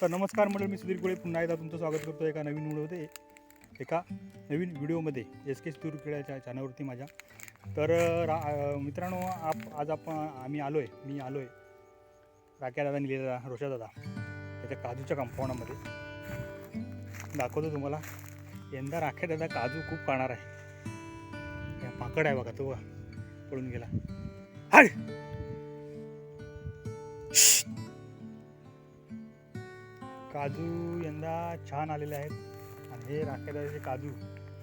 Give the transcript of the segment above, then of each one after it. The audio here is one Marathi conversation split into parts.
तर नमस्कार मंडळ मी सुधीर कुळे. पुन्हा एकदा तुमचं स्वागत करतो एका नवीन व्हिडिओमध्ये. एका नवीन व्हिडिओमध्ये एस के सुधीर चॅनलवरती माझ्या. तर रा मित्रांनो आप आज आपण आम्ही आलो आहे मी आलो आहे राख्या दादा निलेला रोषा दादा. त्याच्या काजूच्या कंपाऊंडामध्ये दाखवतो तुम्हाला. यंदा राख्या दादा काजू खूप पाहणार आहे. या पाकड आहे बघा तो बघा, पळून गेला. हाड काजू यंदा छान आलेले आहेत. आणि हे राखेदाचे काजू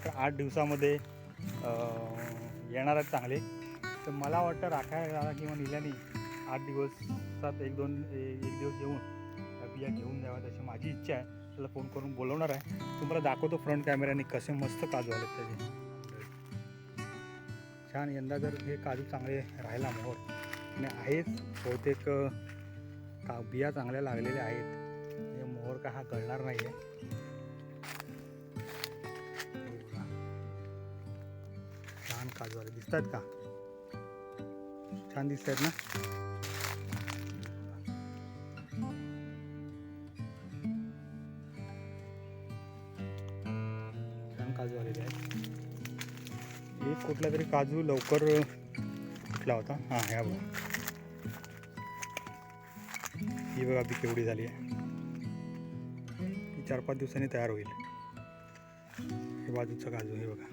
तर आठ दिवसामध्ये येणार आहेत चांगले. तर मला वाटतं राखायला किंवा निल्याने आठ दिवसात एक दोन एक दिवस येऊन बिया घेऊन द्याव्यात अशी माझी इच्छा आहे. त्याला फोन करून बोलवणार आहे. तुम्हाला दाखवतो फ्रंट कॅमेऱ्याने कसे मस्त काजू आलेत त्याचे. छान यंदा जर हे काजू चांगले राहायला मोहर. आणि आहेच बहुतेक का बिया चांगल्या लागलेल्या आहेत. का हा कळणार नाही आहे छान काजू आले दिसत आहेत का? छान दिसत आहेत ना? छान काजू आलेले आहेत एक कुठला तरी काजू लवकर कुठला होता. हां ह्या बघा. ही बघा बी केवढी झाली आहे. चार पाच दिवसांनी तयार होईल. हे बाजूचं काजू हे बघा.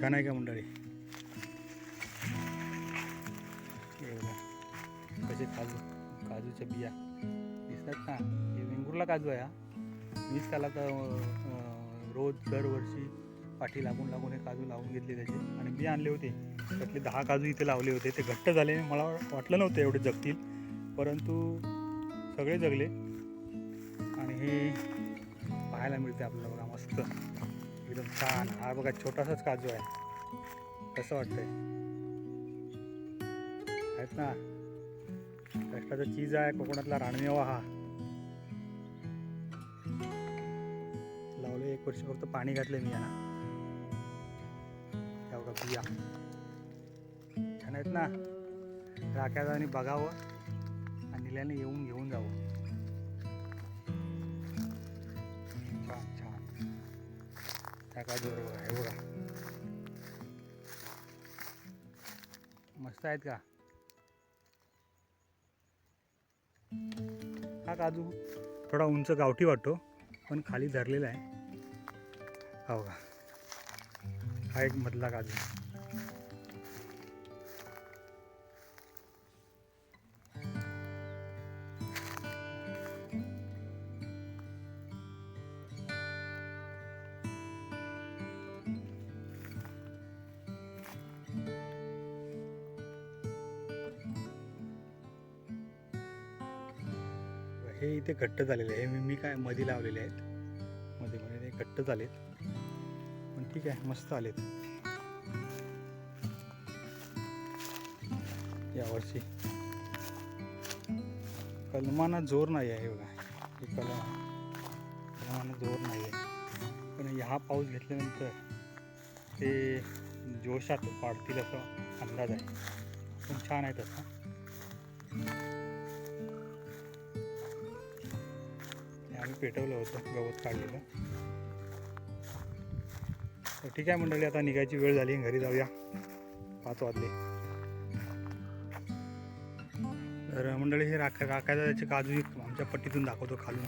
छान आहे का मंडळी? हे बघा. कसे काजू काजूच्या बिया. दिसतात ना? हे वेंगुर्ला काजू आहे हा. मीच त्याला तर रोज दरवर्षी पाठी लागून लागून हे काजू लावून घेतले त्याचे. आणि बी आणले होते. त्यातले दहा काजू इथे लावले होते. ते घट्ट झाले. मला वाटलं नव्हतं एवढे जगतील. परंतु सगळे जगले. हे पाहायला मिळते आपल्याला बघा मस्त. एकदम छान. हा बघा छोटासाच काजू आहे. कसं वाटतंय? आहेत ना? एक्स्ट्राचा चीज आहे कोकणातला रानमेवा हा. लावले एक वर्ष फक्त पाणी घातले मी यांना त्या बघा बिया. छान आहेत ना? राख्याचा आणि बघावं आणि निल्याने येऊन घेऊन जावं. त्या काय बघा. मस्त आहेत का? हा काजू थोडा उंच गावठी वाटतो पण खाली धरलेला आहे. हो का हा एक मधला काजू. हे इथे घट्ट झालेले आहे. हे मी- मी काय मध्ये लावलेले आहेत? मध्ये मध्ये ते घट्ट झालेत. पण ठीक आहे मस्त आलेत. यावर्षी. कलमाना जोर नाही आहे हे बघा. हे कलम. कलमाना जोर नाही आहे. पण ह्या पाऊस घेतल्यानंतर ते जोशात वाढतील असा अंदाज आहे. पण छान आहे तसा आम्ही पेटवलं होतं गवत काढलेलं. तर ठीक आहे मंडळी आता निघायची वेळ झाली घरी जाऊया. पाच वाजले तर मंडळी हे राखा राखायचं त्याचे काजू आमच्या पट्टीतून दाखवतो खालून.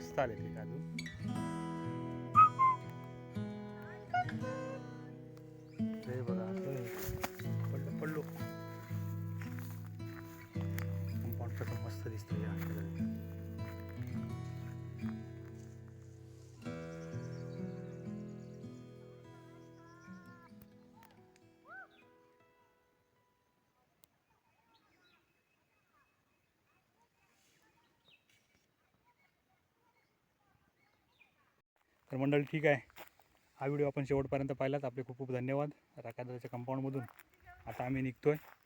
मस्त आले ते तर मंडळी ठीक आहे. हा व्हिडिओ आपण शेवटपर्यंत पाहिलात. आपले खूप खूप धन्यवाद. राकादाच्या कंपाऊंडमधून आता आम्ही निघतो आहे